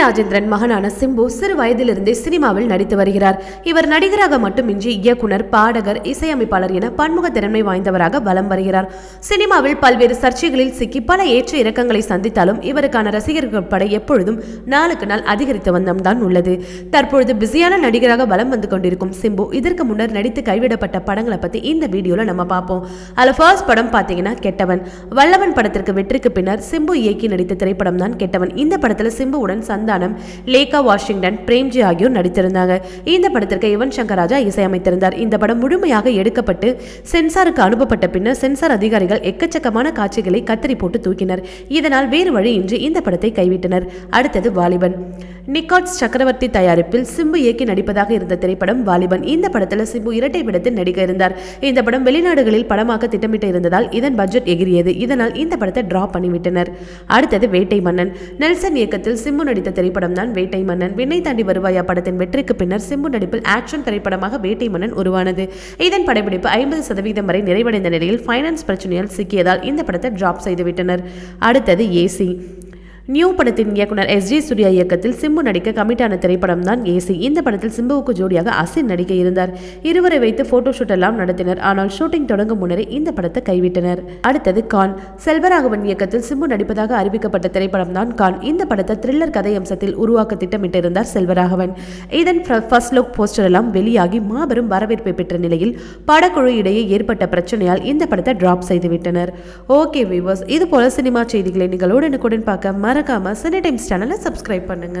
ராஜேந்திரன் மகனான சிம்பு சிறு வயதிலிருந்தே சினிமாவில் நடித்து வருகிறார். இவர் நடிகராக மட்டுமின்றி இயக்குனர் பாடகர் இசையமைப்பாளர் என பன்முக திறமை வாய்ந்தவராக வலம் வருகிறார். சினிமாவில் பல்வேறு சர்ச்சைகளில் சிக்கி பல ஏற்ற இறக்கங்களை சந்தித்தாலும் இவருக்கான ரசிகர்கள் படை எப்பொழுதும் நாளுக்கு நாள் அதிகரித்து வந்தம்தான் உள்ளது. தற்பொழுது பிஸியான நடிகராக வலம் வந்து கொண்டிருக்கும் சிம்பு இதற்கு முன்னர் நடித்து கைவிடப்பட்ட படங்களை பத்தி இந்த வீடியோல நம்ம பார்ப்போம். அதுல ஃபர்ஸ்ட் படம் பாத்தீங்கன்னா கெட்டவன். வல்லவன் படத்திற்கு வெற்றிக்கு பின்னர் சிம்பு இயக்கி நடித்த திரைப்படம் தான் கெட்டவன். இந்த படத்துல சிம்புவுடன் சந்தானம் லேகா வாஷிங்டன் பிரேம்ஜி ஆகியோர் நடித்திருந்தாங்க. இந்த படத்திற்கு யுவன் சங்கர் ராஜா இசையமைத்திருந்தார். இந்த படம் முழுமையாக எடுக்கப்பட்டு சென்சாருக்கு அனுப்பப்பட்ட பின்னர் சென்சார் அதிகாரிகள் எக்கச்சக்கமான காட்சிகளை கத்தரி போட்டு தூக்கினர். இதனால் வேறு வழியின்றி இந்த படத்தை கைவிட்டனர். அடுத்தது வாலிபன். நிக்காட்ஸ் சக்கரவர்த்தி தயாரிப்பில் சிம்பு இயக்கி நடிப்பதாக இருந்த திரைப்படம் வாலிபன். இந்த படத்தில் சிம்பு இரட்டை விடத்தில் நடிக்க இருந்தார். இந்த படம் வெளிநாடுகளில் படமாக்க திட்டமிட்டு இருந்ததால் இதன் பட்ஜெட் எகிரியது இதனால் இந்த படத்தை டிராப் பண்ணிவிட்டனர். அடுத்தது வேட்டை மன்னன். நெல்சன் இயக்கத்தில் சிம்பு நடித்த திரைப்படம் தான் வேட்டை மன்னன். விண்ணை தாண்டி வருவாயா படத்தின் வெற்றிக்கு பின்னர் சிம்பு நடிப்பில் ஆக்ஷன் திரைப்படமாக வேட்டை மன்னன் உருவானது. இதன் படப்பிடிப்பு ஐம்பது சதவீதம் வரை நிறைவடைந்த நிலையில் ஃபைனான்ஸ் பிரச்சனையால் சிக்கியதால் இந்த படத்தை டிராப் செய்துவிட்டனர். அடுத்தது ஏசி. நியூ படத்தின் இயக்குனர் எஸ் ஜே சூர்யா இயக்கத்தில் சிம்பு நடிக்க கமிட்டான திரைப்படம் தான் ஏசி. இந்த படத்தில் சிம்புவுக்கு ஜோடியாக அசின் நடிக்க இருந்தார். இருவரை வைத்து போட்டோ ஷூட் எல்லாம் நடத்தினர். ஆனால் ஷூட்டிங் தொடங்கும் முன்னரே இந்த படத்தை கைவிட்டனர். அடுத்தது கான். செல்வராகவன் இயக்கத்தில் சிம்பு நடிப்பதாக அறிவிக்கப்பட்ட திரைப்படம் தான் கான். இந்த படத்தை த்ரில்லர் கதை அம்சத்தில் உருவாக்க திட்டமிட்டிருந்தார் செல்வராகவன். இதன் ஃபர்ஸ்ட் லுக் போஸ்டர் எல்லாம் வெளியாகி மாபெரும் வரவேற்பை பெற்ற நிலையில் படக்குழு இடையே ஏற்பட்ட பிரச்சனையால் இந்த படத்தை டிராப் செய்துவிட்டனர். ஓகே வியூவர்ஸ் இது போல சினிமா செய்திகளை நீங்கள் உடனுக்குடன் பார்க்க மறக்காமல் சினி டைம்ஸ் சேனலை சப்ஸ்கிரைப் பண்ணுங்க.